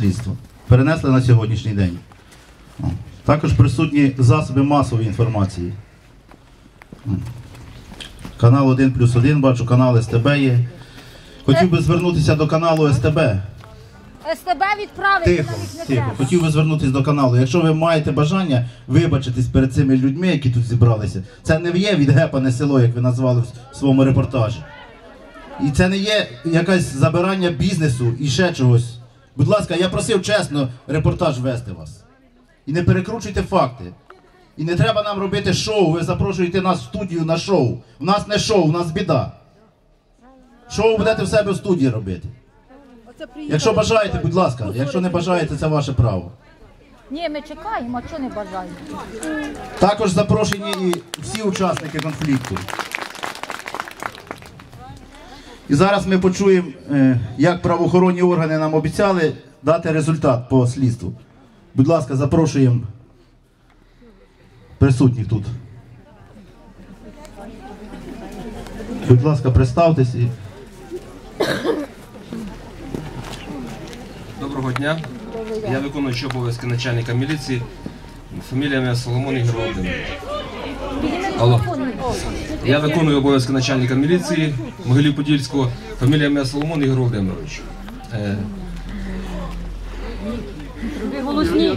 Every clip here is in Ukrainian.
слідства. Перенесли на сьогоднішній день. Також присутні засоби масової інформації. Канал 1 плюс 1, бачу, канал СТБ є. Хотів би звернутися до каналу СТБ. СТБ відправити Тихо, навіть не тихо. треба. Хотів би звернутися до каналу. Якщо ви маєте бажання вибачитись перед цими людьми, які тут зібралися, це не є відгепане село, як ви назвали в своєму репортажі. І це не є якесь забирання бізнесу і ще чогось. Будь ласка, я просив чесно репортаж вести вас. І не перекручуйте факти. І не треба нам робити шоу. Ви запрошуєте нас в студію на шоу. У нас не шоу, у нас біда. Шоу будете в себе в студії робити. Якщо бажаєте, будь ласка. Якщо не бажаєте, це ваше право. Ні, ми чекаємо, а чого не бажаємо? Також запрошені і всі учасники конфлікту. І зараз ми почуємо, е, як правоохоронні органи нам обіцяли дати результат по слідству. Будь ласка, запрошуємо присутніх тут. Будь ласка, представтесь і Доброго дня. Я виконую обов'язки начальника міліції. Фамілія моя Соломон Ігор Володимирович. Алло. Я виконую обов'язки начальника міліції Могилів Подільського. Фамілія моя Соломон Ігор Володимирович. Е, Ви голосні.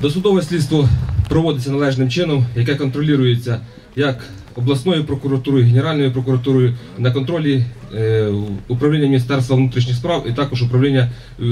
Досудове слідство проводиться належним чином, яке контролюється як обласною прокуратурою, Генеральною прокуратурою на контролі е, управління Міністерства внутрішніх справ і також управління, е,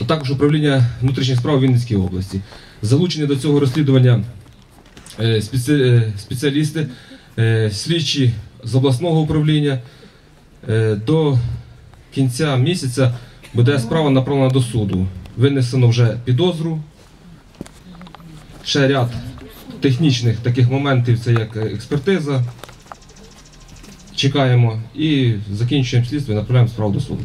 е, також управління внутрішніх справ Вінницької області. Залучені до цього розслідування спеці- спеціалісти, слідчі з обласного управління. До кінця місяця буде справа направлена до суду. Винесено вже підозру. Ще ряд технічних таких моментів, це як е, експертиза. Чекаємо і закінчуємо слідство і направляємо справу до суду.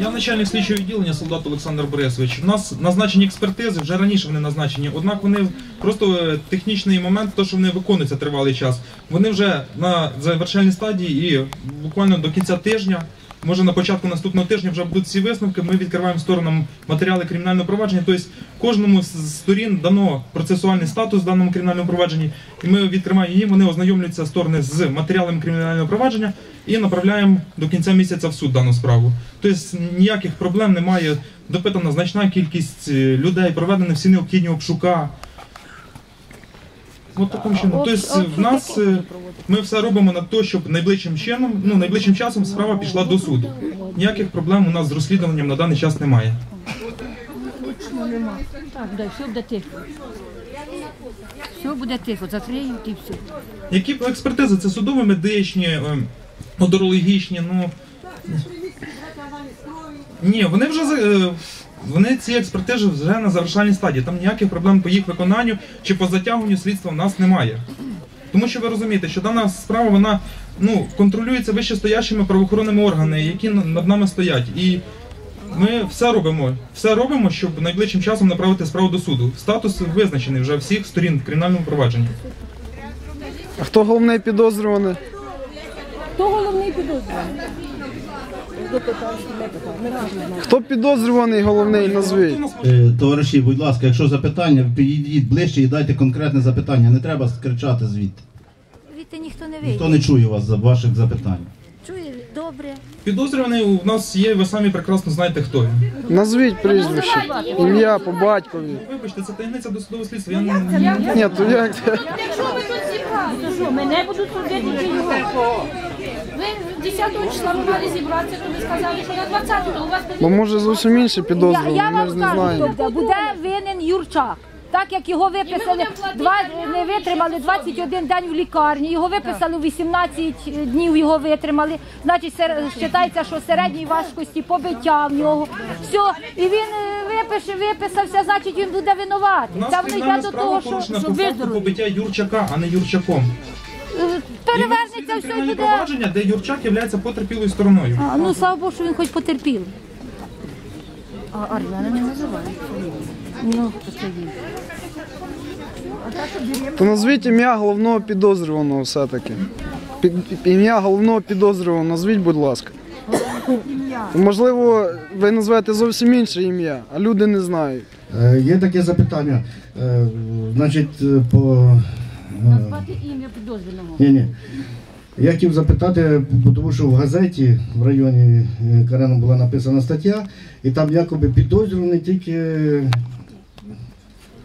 Я начальник слідчого відділення солдат Олександр Борисович. У нас назначені експертизи, вже раніше вони назначені. Однак вони просто е, технічний момент, то що вони виконуються тривалий час. Вони вже на завершальній стадії і буквально до кінця тижня, може на початку наступного тижня вже будуть всі висновки. Ми відкриваємо сторонам матеріали кримінального провадження. Тобто кожному з сторін дано процесуальний статус в даному кримінальному провадженні, і ми відкриваємо її. Вони ознайомлюються сторони з матеріалами кримінального провадження і направляємо до кінця місяця в суд дану справу. Тобто ніяких проблем немає. Допитана значна кількість е, людей, проведені всі необхідні обшука. От таким чином. Тобто в нас е, ми все робимо на те, щоб найближчим чином, ну найближчим часом справа пішла до суду. Ніяких проблем у нас з розслідуванням на даний час немає. Так, да, все буде тихо. Все буде тихо, закриють і все. Які експертизи? Це судово-медичні, е, одорологічні, ну. Ні, вони вже за- е, вони ці експертизи вже на завершальній стадії. Там ніяких проблем по їх виконанню чи по затягуванню слідства в нас немає. Тому що ви розумієте, що дана справа вона ну, контролюється вищестоящими правоохоронними органами, які над нами стоять. І ми все робимо, все робимо, щоб найближчим часом направити справу до суду. Статус визначений вже всіх сторін в кримінальному провадженні. А хто головний підозрюваний? Хто головний підозрюваний? Хто підозрюваний головний? Назвіть. Е, Товариші, будь ласка, якщо запитання, підійдіть ближче і дайте конкретне запитання. Не треба кричати звідти. Звідти ніхто не Ніхто не чує вас за ваших запитань. Чує, добре. Підозрюваний у нас є, ви самі прекрасно знаєте хто він. Назвіть прізвище. Ім'я по батькові. Вибачте, це таємниця досудового слідства. Я не Ні, то як? Якщо ви тут зібрали, то що, мене будуть судити чи його? Ви 10 числа ви мали зібратися, то ви сказали, що на 20 то у вас Бо може зовсім інші Я, я ми вам ж не скажу, знаємо. тобто, буде винен Юрчак. Так як його виписали, два, не витримали 21 день в лікарні, його виписали 18 днів, його витримали. Значить, сер- вважається, що середньої важкості побиття в нього. Все, і він е, випише, виписався, значить він буде У винуватий. нас Це воно кримінальна йде до справа того, що, порушена по факту побиття Юрчака, а не Юрчаком. Перевернеться все і буде. провадження, де Юрчак є потерпілою стороною. А, ну слава Богу, що він хоч потерпів. А Армена не називають. Ну, хто це він? То назвіть ім'я головного підозрюваного все-таки. Під, ім'я головного підозрюваного назвіть, будь ласка. Можливо, ви назвете зовсім інше ім'я, а люди не знають. Е, Є таке запитання. Е, Значить, е, по. Е, Назвати ім'я підозрюваного. Ні, ні. Я хотів запитати, бо тому що в газеті в районі е, Карена була написана стаття, і там якоби підозрюваний тільки е,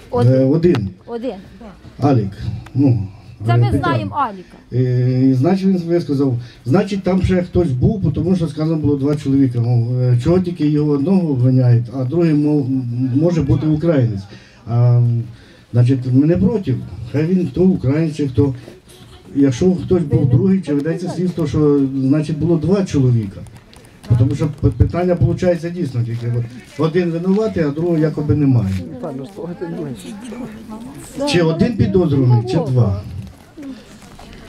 Один. один Один. Алік. Ну, Це ми знаємо Аліка. І, значить, він висказав, значить, там ще хтось був, тому що сказано було два чоловіка. Мов, чого тільки його одного обвиняють, а другий мов, може бути українець. А, значить, ми не проти. Хай він хто українець, чи хто. Якщо хтось був другий, чи ведеться слідство, що значить було два чоловіка. Тому що питання виходить дійсно тільки. Один винуватий, а другого якоби немає. Чи один підозрюваний, чи два.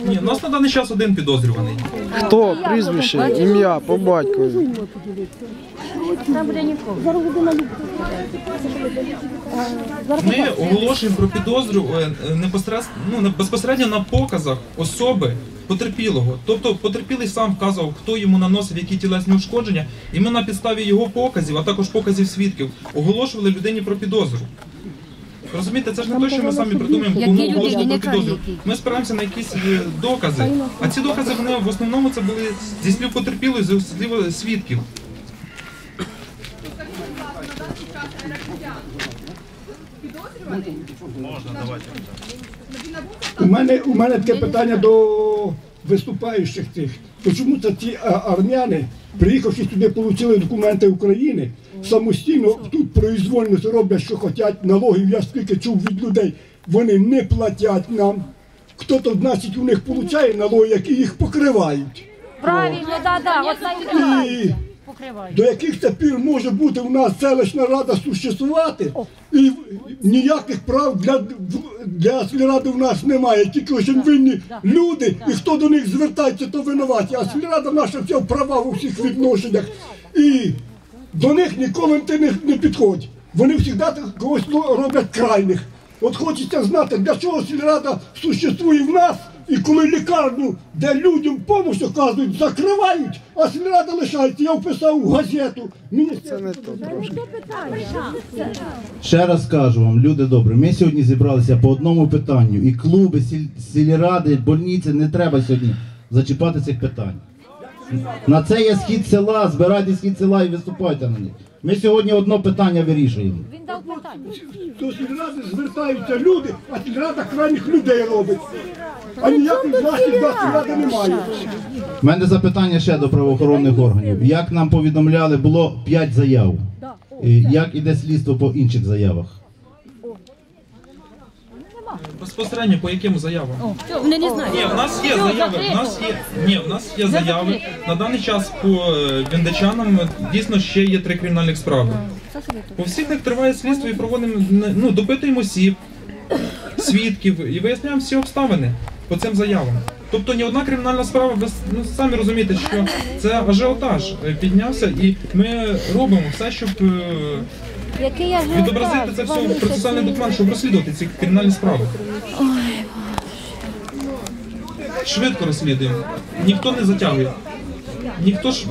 Ні, у нас на даний час один підозрюваний. Хто, прізвище, ім'я, по батькові. Ми оголошуємо про підозру е, ну, безпосередньо на показах особи потерпілого. Тобто потерпілий сам вказував, хто йому наносив які тілесні ушкодження, і ми на підставі його показів, а також показів свідків, оголошували людині про підозру. Розумієте, це ж не те, що ми самі придумаємо, Які кому люди, не про підозру. кажуть. Ми спираємося на якісь е, докази. А ці докази вони в основному це були зі слів потерпілих, зі слів свідків. У мене, у мене таке питання до виступаючих тих. То чому це ті а, армяни, приїхавши сюди, отримали документи України, самостійно тут произвольно роблять, що хочуть, налогів, я скільки чув від людей, вони не платять нам. Хто-то, значить, у них получає налоги, які їх покривають. Правильно, да, да. От І покривають. до яких це пір може бути у нас селищна рада существувати, і ніяких прав для, для сільради в нас немає. Тільки ось винні люди, і хто до них звертається, то винуваті. А сільрада наша вся права у всіх відношеннях. І до них ніколи ти не, не підходь. Вони завжди когось роблять крайних. От хочеться знати, для чого сільрада существує в нас, і коли лікарню, де людям допомогу оказують, закривають, а сільрада лишається. Я вписав в газету. Міністерство Не то трошки. Ще раз кажу вам, люди добрі, ми сьогодні зібралися по одному питанню. І клуби, сіль, сільради, больниці не треба сьогодні зачіпати цих питань. На це є схід села, збирайте схід села і виступайте на них. Ми сьогодні одне питання вирішуємо. Він дав питання. до сільради звертаються люди, а сільрада крайніх людей робить. А ніяких засіб до сільради немає. У мене запитання ще до правоохоронних органів. Як нам повідомляли, було 5 заяв. Як іде слідство по інших заявах? Безпосередньо по яким заявам? Вони не знають. Ні, в нас є заяви. В нас є ні, в нас є заяви. На даний час по е, віндичанам дійсно ще є три кримінальних справи. По всіх них триває слідство і проводимо ну, допитуємо осіб, свідків і виясняємо всі обставини по цим заявам. Тобто ні одна кримінальна справа, ви ну, самі розумієте, що це ажіотаж е, піднявся, і ми робимо все, щоб е, Який я відобразити це все в процесуальний документ, щоб розслідувати ці кримінальні справи. Швидко розслідуємо. Ніхто не затягує. Ніхто ж.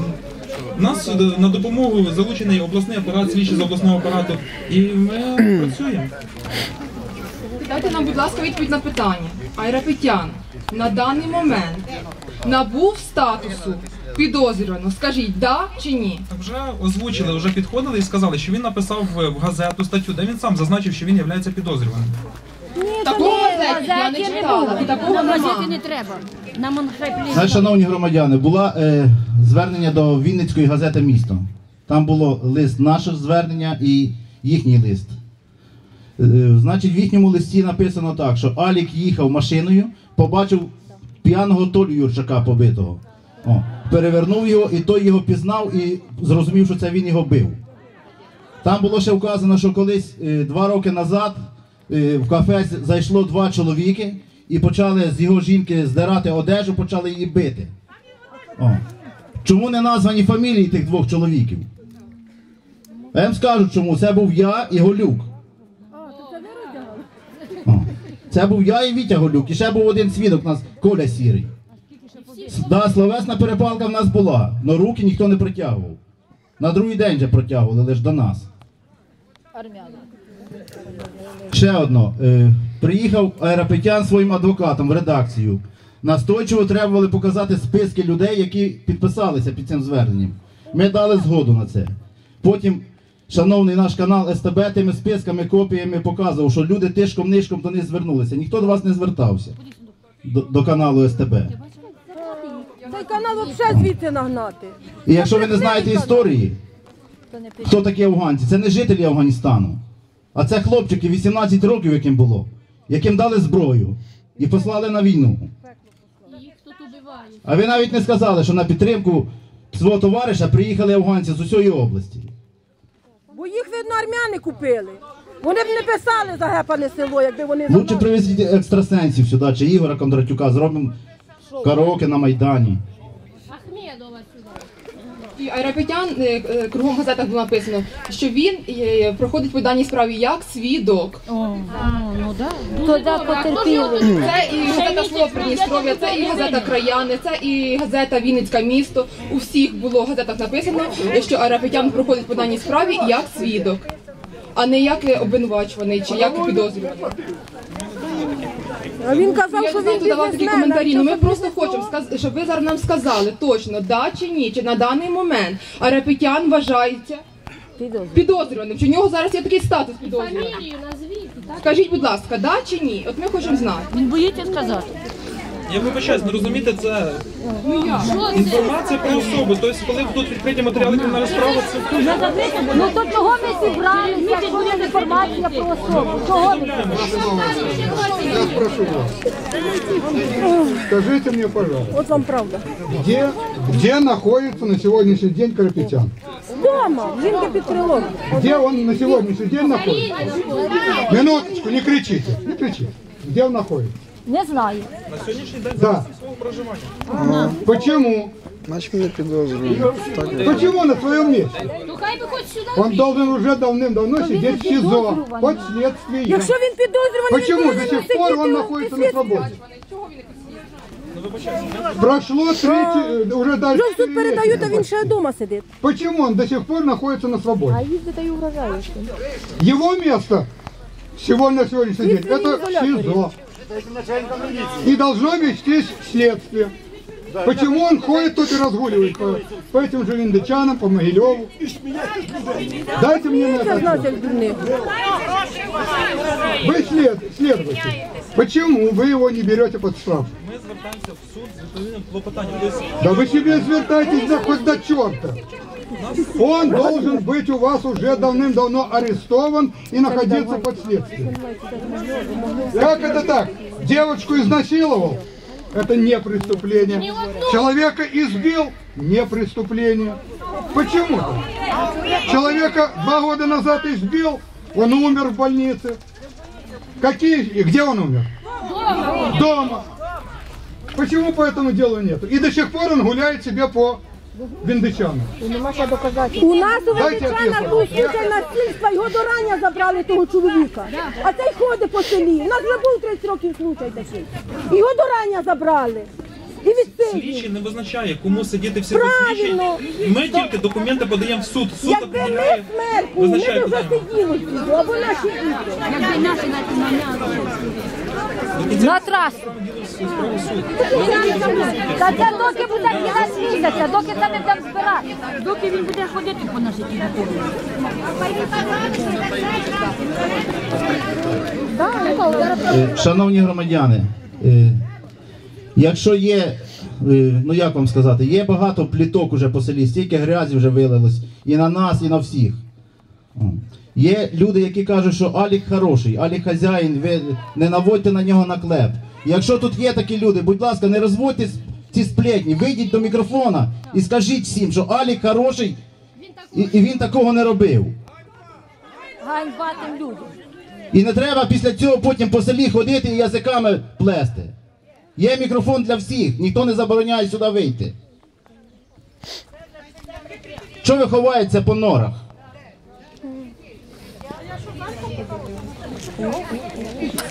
Нас на допомогу залучений обласний апарат, слідчий з обласного апарату, і ми працюємо. Дайте нам, будь ласка, відповідь на питання. Айрапетян на даний момент набув статусу підозрюваного. Скажіть, да чи ні? Так вже озвучили, вже підходили і сказали, що він написав в газету статтю, де він сам зазначив, що він є підозрюваним. Такого газеті я не читала. І такого Нам газети не треба. Нам он хай. Шановні громадяни, була е, звернення до Вінницької газети Місто. Там було лист наше звернення і їхній лист. Е, значить, в їхньому листі написано так, що Алік їхав машиною, побачив п'яного Толю Юрчака побитого. О, перевернув його, і той його пізнав і зрозумів, що це він його бив. Там було ще вказано, що колись е, два роки назад е, в кафе зайшло два чоловіки і почали з його жінки здирати одежу, почали її бити. О. Чому не названі фамілії тих двох чоловіків? А я вам скажу чому. Це був я і Голюк. О. Це був я і Вітя Голюк. І ще був один свідок у нас Коля Сірий. Да, словесна перепалка в нас була, але руки ніхто не притягував. На другий день вже протягували, лише до нас. Ще одно. Е, приїхав аеропетян своїм адвокатом в редакцію. Настойчиво требували показати списки людей, які підписалися під цим зверненням. Ми дали згоду на це. Потім, шановний наш канал СТБ тими списками, копіями показував, що люди тишком-нишком до них звернулися. Ніхто до вас не звертався. До, до каналу СТБ. Канал взагалі звідси нагнати. І якщо ви не знаєте історії, хто такі афганці, це не жителі Афганістану, а це хлопчики 18 років, яким було, яким дали зброю і послали на війну. А ви навіть не сказали, що на підтримку свого товариша приїхали афганці з усієї області. Бо їх, видно, армяни купили. Вони б не писали за гепане село, якби вони Лучше нас. привезіть екстрасенсів сюди, чи Ігора Кондратюка, зробимо караоке на Майдані. І Айрапетян е, е, кругом в газетах було написано, що він е, проходить по даній справі як свідок. Туди потерпіли. Це і газета Слово Придністров'я, це і газета Краяни, це і газета Вінницьке місто. У всіх було в газетах написано, що Арапетян проходить по даній справі як свідок, а не як обвинувачуваний чи як підозрюваний. А він казав, Я що не знаю, він хто давав такі бізнесмен. коментарі. Ну ми просто хочемо сказ- щоб ви зараз нам сказали точно, да чи ні, чи на даний момент Арапетян вважається підозрюваним. Чи в нього зараз є такий статус підозрюваного? Скажіть, будь ласка, да чи ні? От ми хочемо знати. Він боїться сказати. Я вибачаюсь, не розумієте, це інформація про особу. Тобто, коли будуть відкриті матеріали кримінальної справи, це Ну то чого ви зібралися, якщо є інформація про особу? Чого ви? Скажите мне, пожалуйста, От вам правда. где, где находится на сегодняшний день Карапетян? Дома, під крилом. Где он на сегодняшний день находится? Минуточку, не кричите, не кричите. Где он находится? Не знаю. на сьогоднішній день Да. за свого проживання. Почему? Значить мене підозрюють. Так, Почему на своем месте? Ну хай би хоч сюди. Он должен уже давным-давно він сидеть в не СИЗО под следствием. Якщо він підозрюваний, Почему до повинен сих пор он находится на свободе? Прошло третий, уже дальше. Вже в суд передають, а він ще вдома сидить. Почему он до сих пор находится на свободе? їздить і угрожає. Его место всего на сегодняшний день это СИЗО. И должно вестись следствие. Почему он ходит тут и разгуливает по, по этим же виндычанам, по Могилеву? Дайте мне на это Це ответ. значить дурник. Вы след, следователь. Почему вы его не берете под штраф? Ми звертаємося в суд з відповідним клопотанням. Тобто, Да вы себе звертайтесь да хоть до черта. Он должен быть у вас уже давным-давно арестован и находиться под следствием. Как это так? Девочку изнасиловал? Это не преступление. Человека избил? Не преступление. Почему? -то? Человека два года назад избил, он умер в больнице. Какие? И где он умер? Дома. Дома. Почему по этому делу нету? И до сих пор он гуляет себе по Віндичану. У нас у був пожалуйста. насильства, його до рання забрали того чоловіка. А цей ходить по селі. У нас вже був 30 років случай такий. Його до рання забрали. І слідчий не визначає, кому сидіти всі Правильно. Ми тільки документи подаємо в суд. Суд Якби ми определяє, смертні, ми визначає б вже питання. сиділи всі, або наші діти. На трасу. Та це доки буде кінець місяця, доки це не будемо збирати. Доки він буде ходити по нашій території. Е, Шановні громадяни, е, якщо є, е, ну як вам сказати, є багато пліток уже по селі, стільки грязі вже вилилось і на нас, і на всіх. Є люди, які кажуть, що Алік хороший, Алік хазяїн, ви не наводьте на нього наклеп. Якщо тут є такі люди, будь ласка, не розводьте ці сплетні, вийдіть до мікрофона і скажіть всім, що Алік хороший і, і він такого не робив. Ганьба тим людям. І не треба після цього потім по селі ходити і язиками плести. Є мікрофон для всіх, ніхто не забороняє сюди вийти. Що ви ховаєтеся по норах?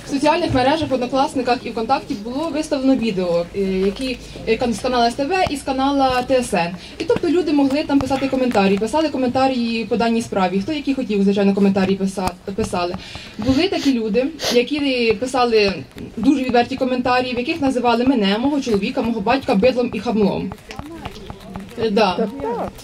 В соціальних мережах, однокласниках і ВКонтакті було виставлено відео, е, які е, з канала СТВ і з канала ТСН. І тобто люди могли там писати коментарі, писали коментарі по даній справі. Хто які хотів, звичайно, коментарі писали. Були такі люди, які писали дуже відверті коментарі, в яких називали мене, мого чоловіка, мого батька бидлом і хамлом. Е, Да.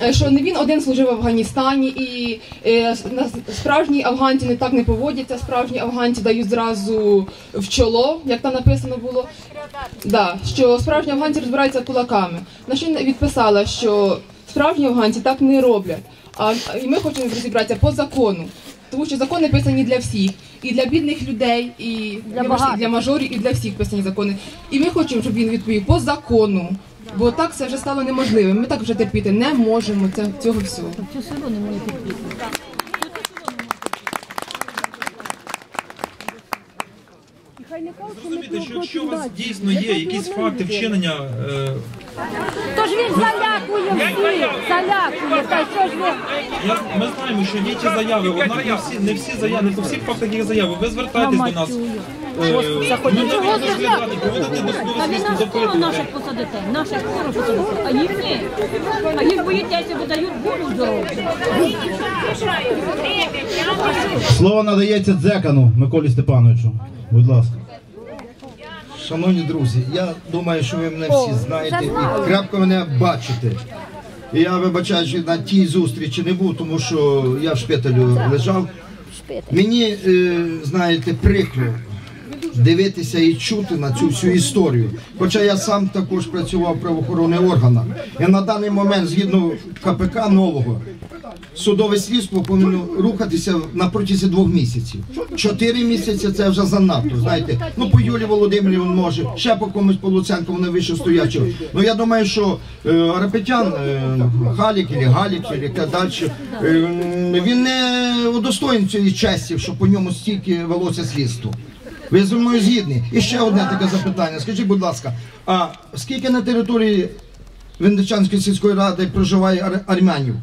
Е, Що не він один служив в Афганістані, і е, на- справжні афганці не так не поводяться. Справжні афганці дають зразу в чоло, як там написано було. Да, що справжні афганці розбираються кулаками. На що я відписала, що справжні афганці так не роблять. А- і ми хочемо розібратися по закону. Тому що закони писані для всіх, і для бідних людей, і для, для мажорів, і для всіх писані закони. І ми хочемо, щоб він відповів по закону. Бо так це вже стало неможливим. Ми так вже терпіти не можемо цього всього. Цю силу не можна терпіти. Розумієте, що якщо у вас дійсно є якісь факти вчинення е, Тож він залякує всіх, залякує. Та що ж ви? Я, ми знаємо, що є ті заяви, однак не всі, не всі заяви, не по всіх фактах є заяви. Ви звертайтесь до нас. Е, Ми будемо розглядати, проводити досудове слідство допитування. наших посадите, наших скоро посадите, а їх ні. А їх боїтеся, бо дають волю здоров'я. Слово надається дзекану Миколі Степановичу. Будь ласка. Шановні друзі, я думаю, що ви мене всі знаєте і крепко мене бачите. І я вибачаю, що на тій зустрічі не був, тому що я в шпиталю лежав. Мені, е, знаєте, прикро дивитися і чути на цю всю історію. Хоча я сам також працював в правоохоронних органах. І на даний момент, згідно КПК нового, судове слідство повинно рухатися на протязі двох місяців. Чотири місяці це вже занадто. Знаєте, ну по Юлі Володимирівні може, ще по комусь по Луценку вони вище стоячого. Ну я думаю, що е, Арапетян, е, Халік, або Галік, яке далі, е, він не удостоїн цієї честі, що по ньому стільки велося слідство. Ви зі мною згідні? І ще одне таке запитання. Скажіть, будь ласка, а скільки на території Віндичанської сільської ради проживає ар- армянів?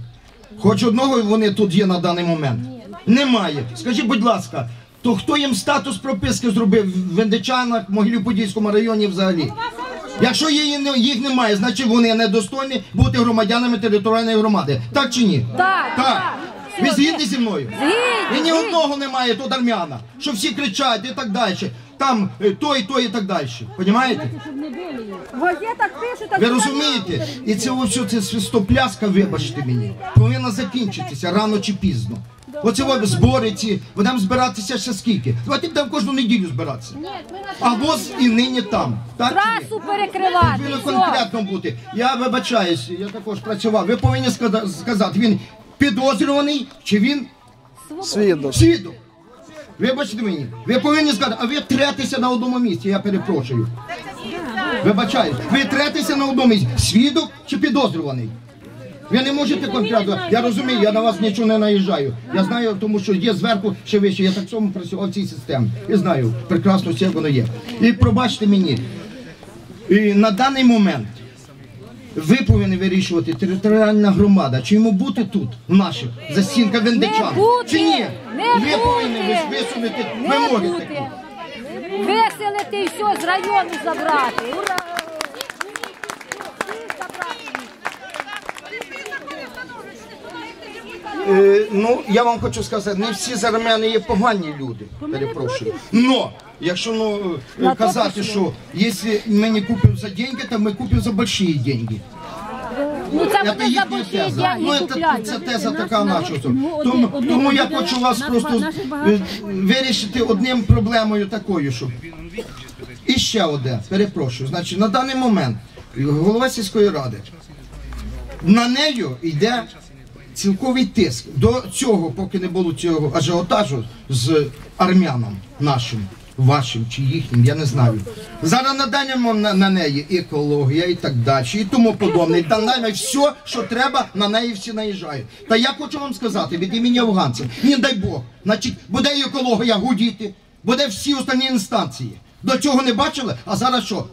Хоч одного вони тут є на даний момент? Немає. Скажіть, будь ласка, то хто їм статус прописки зробив в Вендичанах, Могилів-Подільському районі взагалі? Якщо їх немає, значить вони недостойні бути громадянами територіальної громади. Так чи ні? Так, так. Ви згідні зі мною? Згідні, І ні одного немає тут армяна, що всі кричать і так далі. Там е, той, той і так далі. Понімаєте? Ви розумієте? І це ось це свистопляска, вибачте мені, повинна закінчитися рано чи пізно. Оце от збори ці, будемо збиратися ще скільки. Давайте будемо кожну неділю збиратися. А воз і нині там. Так? Трасу перекривати. Повинно конкретно бути. Я вибачаюсь, я також працював. Ви повинні сказати, він підозрюваний чи він Свідок. свідок. Вибачте мені, ви повинні сказати, а ви третеся на одному місці, я перепрошую. Вибачаю, ви третеся на одному місці. Свідок чи підозрюваний? Ви не можете конкретно. Я розумію, я на вас нічого не наїжджаю. Я знаю, тому що є зверху ще вище. Я так само працював в цій системі. І знаю, прекрасно все воно є. І пробачте мені, і на даний момент ви повинні вирішувати територіальна громада, чи йому бути тут, в наших за стінка Вендичан, Не бути, чи ні? не ви повинні бути. висунути Не вимоги бути. такі. Виселити і все з району забрати. Ура! Е, ну, я вам хочу сказати, не всі зармяни є погані люди, перепрошую. Но, якщо ну, е, казати, що якщо ми не купимо за деньги, то ми купимо за большие деньги. Ну це вони за больші теза. Ну, це, це теза така наша. Тому, тому я хочу вас просто е, вирішити одним проблемою такою, що і ще одне, перепрошую. Значить, на даний момент голова сільської ради на нею йде цілковий тиск. До цього, поки не було цього ажіотажу з армяном нашим. Вашим чи їхнім, я не знаю. Зараз наданемо на, на неї екологія і так далі, і тому подобне. Та навіть все, що треба, на неї всі наїжджають. Та я хочу вам сказати від імені афганців, не дай Бог, значить, буде екологія гудіти, буде всі останні інстанції. До цього не бачили, а зараз що?